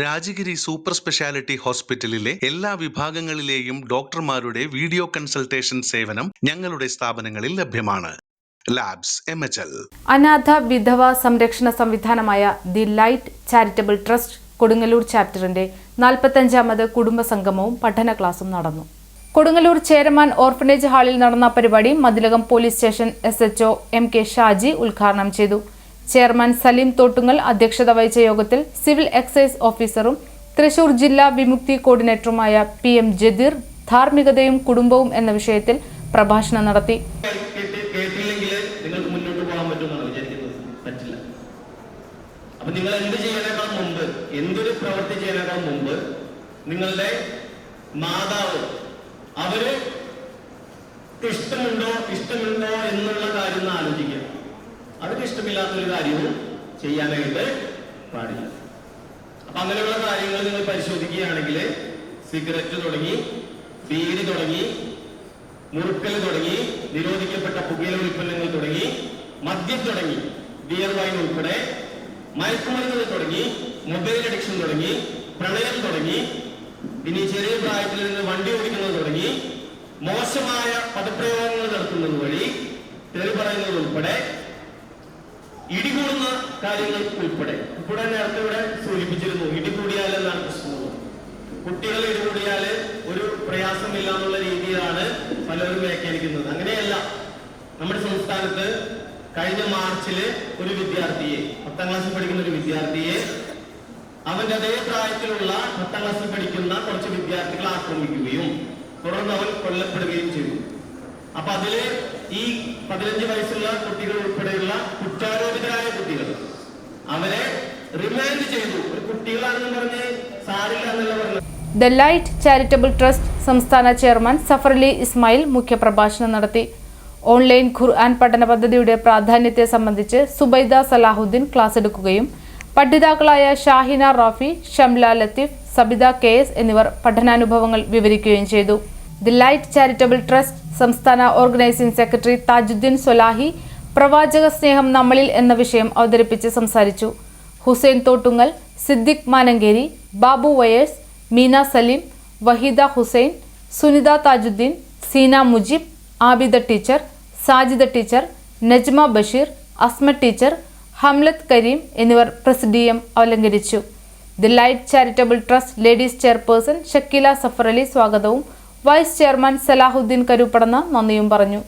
Rajagiri super speciality ഹോസ്പിറ്റലിലെ എല്ലാ വിഭാഗങ്ങളിലെയും ഡോക്ടർമാരുടെ വീഡിയോ കൺസൾട്ടേഷൻ സേവനം ഞങ്ങളുടെ സ്ഥാപനങ്ങളിൽ ലഭ്യമാണ്. ലാബ്സ് അനാഥ വിധവ സംരക്ഷണ സംവിധാനമായ the light charitable trust Kodungallur ചാപ്റ്ററിന്റെ നാൽപ്പത്തഞ്ചാമത് കുടുംബ സംഗമവും പഠന ക്ലാസും നടന്നു. കൊടുങ്ങല്ലൂർ ചേരമാൻ ഓർഫനേജ് ഹാളിൽ നടന്ന പരിപാടി Mathilakam police station S HO M K Shaji ഉദ്ഘാടനം ചെയ്തു. ചെയർമാൻ സലീം തോട്ടുങ്ങൽ അധ്യക്ഷത വഹിച്ച യോഗത്തിൽ സിവിൽ എക്സൈസ് ഓഫീസറും തൃശൂർ ജില്ലാ വിമുക്തി കോർഡിനേറ്ററുമായ പി എം ജദീർ ധാർമ്മികതയും കുടുംബവും എന്ന വിഷയത്തിൽ പ്രഭാഷണം നടത്തി. അപ്പൊ നിങ്ങൾ എന്ത് ചെയ്യുന്നതിനേക്കാൾ മുമ്പ് എന്തൊരു പ്രവൃത്തി ചെയ്യുന്നതിനേക്കാൾ മുമ്പ് നിങ്ങളുടെ മാതാവ് അവർ ഇഷ്ടമുണ്ടോ ഇഷ്ടമുണ്ടോ അവർക്ക് ഇഷ്ടമില്ലാത്തൊരു കാര്യവും ചെയ്യാനായിട്ട് പാടില്ല. അപ്പൊ അങ്ങനെയുള്ള കാര്യങ്ങൾ നിങ്ങൾ പരിശോധിക്കുകയാണെങ്കിൽ സിഗരറ്റ് തുടങ്ങി ബീഡി തുടങ്ങി മുറുക്കൽ തുടങ്ങി നിരോധിക്കപ്പെട്ട പുകയില ഉൽപ്പന്നങ്ങൾ തുടങ്ങി മദ്യം തുടങ്ങി ബിയർ വൈൻ ഉൾപ്പെടെ മയക്കുമരുന്നുകൾ തുടങ്ങി മൊബൈൽ അഡിക്ഷൻ തുടങ്ങി പ്രളയം തുടങ്ങി ഇനി ചെറിയ പ്രായത്തിൽ നിന്ന് വണ്ടി ഓടിക്കുന്നത് തുടങ്ങി മോശമായ പദപ്രയോഗങ്ങൾ നടത്തുന്നത് വഴി തെറി പറയുന്നത് ഉൾപ്പെടെ ഇടികൂടുന്ന കാര്യങ്ങൾ ഉൾപ്പെടെ. ഇവിടെ നേരത്തെ ഇവിടെ സൂചിപ്പിച്ചിരുന്നു ഇടികൂടിയാൽ എന്നാണ് പ്രശ്നം കുട്ടികൾ ഇടികൂടിയാൽ ഒരു പ്രയാസമില്ല എന്നുള്ള രീതിയിലാണ് പലരും വ്യാഖ്യാനിക്കുന്നത്. അങ്ങനെയല്ല. നമ്മുടെ സംസ്ഥാനത്ത് കഴിഞ്ഞ മാർച്ചിൽ ഒരു വിദ്യാർത്ഥിയെ പത്താം ക്ലാസ്സിൽ പഠിക്കുന്ന ഒരു വിദ്യാർത്ഥിയെ അവന്റെ അതേ പ്രായത്തിലുള്ള പത്താം ക്ലാസ്സിൽ പഠിക്കുന്ന കുറച്ച് വിദ്യാർത്ഥികൾ ആക്രമിക്കുകയും തുടർന്ന് അവൻ കൊല്ലപ്പെടുകയും ചെയ്തു. അപ്പൊ അതിൽ ഈ പതിനഞ്ച് വയസ്സുള്ള കുട്ടികൾ ഉൾപ്പെടെയുള്ള കുറ്റാരോപിതരായ കുട്ടികൾ അവരെ റിമാൻഡ് ചെയ്തു. ഒരു കുട്ടികളാണെന്ന് പറഞ്ഞ് സാരില്ല എന്നല്ല പറഞ്ഞത്. ദ ലൈറ്റ് ചാരിറ്റബിൾ ട്രസ്റ്റ് സംസ്ഥാന ചെയർമാൻ സഫർലി ഇസ്മായിൽ മുഖ്യപ്രഭാഷണം നടത്തി. ഓൺലൈൻ ഖുർആൻ പഠന പദ്ധതിയുടെ പ്രാധാന്യത്തെ സംബന്ധിച്ച് സുബൈദ സലാഹുദ്ദീൻ ക്ലാസ് എടുക്കുകയും പഠിതാക്കളായ ഷാഹിന റാഫി ഷംല ലത്തീഫ് സബിത കെ എസ് എന്നിവർ പഠനാനുഭവങ്ങൾ വിവരിക്കുകയും ചെയ്തു. ദി ലൈറ്റ് ചാരിറ്റബിൾ ട്രസ്റ്റ് സംസ്ഥാന ഓർഗനൈസിംഗ് സെക്രട്ടറി താജുദ്ദീൻ സൊലാഹി പ്രവാചക സ്നേഹം നമ്മളിൽ എന്ന വിഷയം അവതരിപ്പിച്ച് സംസാരിച്ചു. Hussain Thottungal Siddique Manankeri Babu wires Meena Saleem Waheeda Hussain Sunitha Tajuddin Seena Mujeeb Abida teacher Sajida teacher Najma Basheer Asma teacher Hamlath Kareem എന്നിവർ presidium അലങ്കരിച്ചു the light charitable trust ladies chairperson Shakeela Safar Ali സ്വാഗതവും vice chairman Salahuddin കരുപ്പടന്ന് നന്ദിയും പറഞ്ഞു